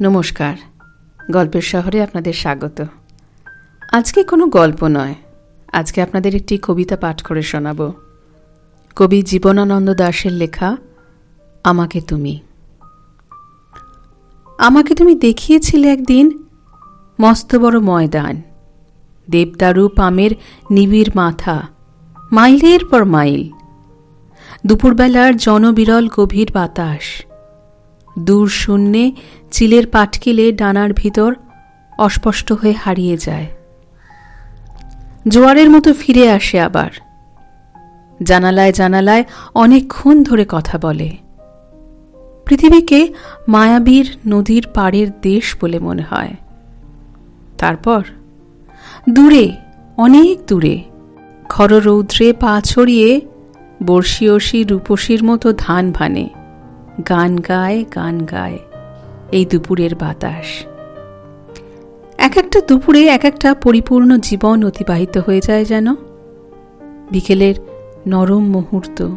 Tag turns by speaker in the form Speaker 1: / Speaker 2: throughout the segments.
Speaker 1: নমস্কার। গল্পের শহরে আপনাদের স্বাগত। আজকে কোনো গল্প নয়। আজকে আপনাদের একটি কবিতা পাঠ করে শোনাব। কবি জীবনানন্দ দাশের লেখা, আমাকে তুমি। আমাকে তুমি দেখিয়েছিলে একদিন মস্ত বড় ময়দান। দেবদারু পামের নিবিড় মাথা, মাইলের পর মাইল। দুপুরবেলার জনবিরল গভীর বাতাস দূর শূন্যে চিলের পাটকিলে ডানার ভিতর অস্পষ্ট হয়ে হারিয়ে যায়। জোয়ারের মতো ফিরে আসে আবার। জানালায় জানালায় অনেকক্ষণ ধরে কথা বলে। পৃথিবীকে মায়াবীর নদীর পাড়ের দেশ বলে মনে হয়। তারপর দূরে, অনেক দূরে, খররৌদ্রে পা ছড়িয়ে বর্ষীয়সী রূপসীর মতো ধান ভানে। গান গায় গান গায়। এই দুপুরের বাতাস। এক একটা দুপুরে এক একটা পরিপূর্ণ জীবন অতিবাহিত হয়ে যায় যেন। বিকেলের নরম মুহূর্ত।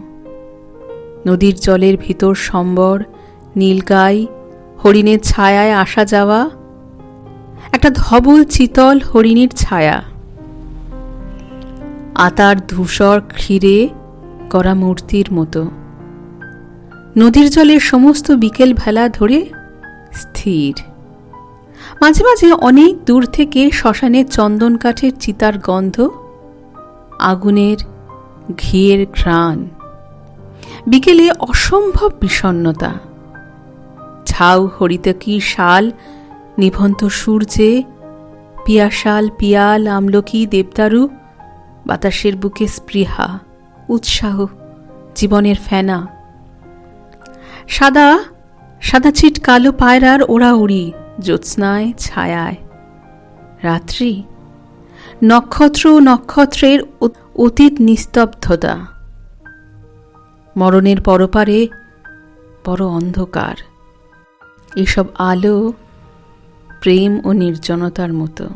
Speaker 1: নদীর জলের ভিতর সম্বর নীলগাই হরিণের ছায়ায় আসা যাওয়া। একটা ধবল চিতল হরিণীর ছায়া। আতার ধূসর ক্ষীরে করা মূর্তির মতো। নদীর জলের সমস্ত বিকেল ভেলা ধরে স্থির। মাঝে মাঝে অনেক দূর থেকে শ্মশানের চন্দন কাঠের চিতার গন্ধ, আগুনের ঘিয়ের ঘ্রাণ। বিকেলে অসম্ভব বিষণ্নতা ঝাউ হরিতকি শাল, নিভন্ত সূর্যে পিয়াশাল পিয়াল, আমলকি, দেবদারু, বাতাসের বুকে স্পৃহা, উৎসাহ, জীবনের ফেনা। সাদা সাদা চিট কালো পায়রার ওড়াউড়ি, জ্যোৎস্নায় ছায়ায়। রাত্রি, নক্ষত্র নক্ষত্রের অতীত নিস্তব্ধতা। মরণের পরপারে বড় অন্ধকার। এসব আলো, প্রেম ও নির্জনতার মতো।